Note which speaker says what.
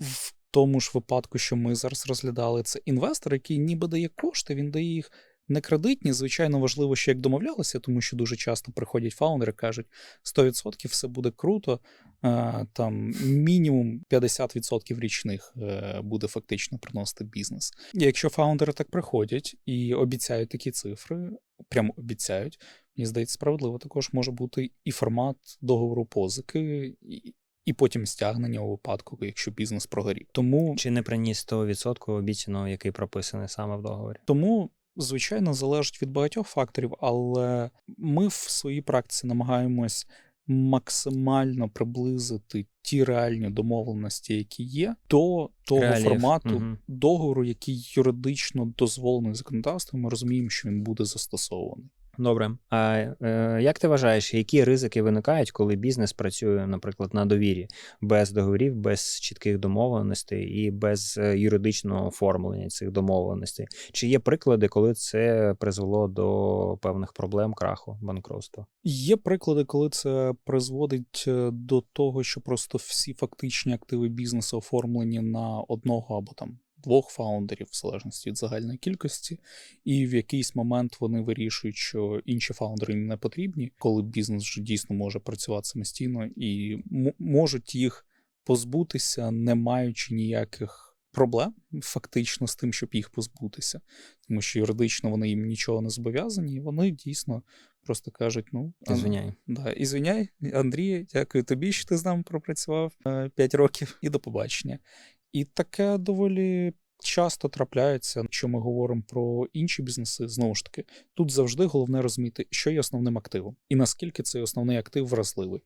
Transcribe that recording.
Speaker 1: в тому ж випадку, що ми зараз розглядали, це інвестор, який ніби дає кошти, він дає їх не кредитні. Звичайно, важливо, що як домовлялися, тому що дуже часто приходять фаундери, кажуть 100% все буде круто. Там мінімум 50% річних е, буде фактично приносити бізнес. Якщо фаундери так приходять і обіцяють такі цифри, прямо обіцяють, мені здається, справедливо також може бути і формат договору позики, і, потім стягнення у випадку, якщо бізнес прогорів. Тому
Speaker 2: Чи не приніс того відсотку обіцяного, який прописаний саме в договорі?
Speaker 1: Тому, звичайно, залежить від багатьох факторів, але ми в своїй практиці намагаємось максимально приблизити ті реальні домовленості, які є, до того
Speaker 2: Реаліїв,
Speaker 1: формату
Speaker 2: мгм.
Speaker 1: договору, який юридично дозволений законодавством. Ми розуміємо, що він буде застосований.
Speaker 2: Добре. А е, як ти вважаєш, які ризики виникають, коли бізнес працює, наприклад, на довірі, без договорів, без чітких домовленостей і без е, юридичного оформлення цих домовленостей? Чи є приклади, коли це призвело до певних проблем, краху, банкротства?
Speaker 1: Є приклади, коли це призводить е, до того, що просто всі фактичні активи бізнесу оформлені на одного або там двох фаундерів, в залежності від загальної кількості, і в якийсь момент вони вирішують, що інші фаундери не потрібні, коли бізнес вже дійсно може працювати самостійно, і можуть їх позбутися, не маючи ніяких проблем фактично з тим, щоб їх позбутися, тому що юридично вони їм нічого не зобов'язані, і вони дійсно просто кажуть: ну
Speaker 2: Ти
Speaker 1: а-
Speaker 2: звиняй.
Speaker 1: Да, і звиняй, Андрій, дякую тобі, що ти з нами пропрацював 5 років, і до побачення. І таке доволі часто трапляється, якщо ми говоримо про інші бізнеси, знову ж таки, тут завжди головне розуміти, що є основним активом, і наскільки цей основний актив вразливий.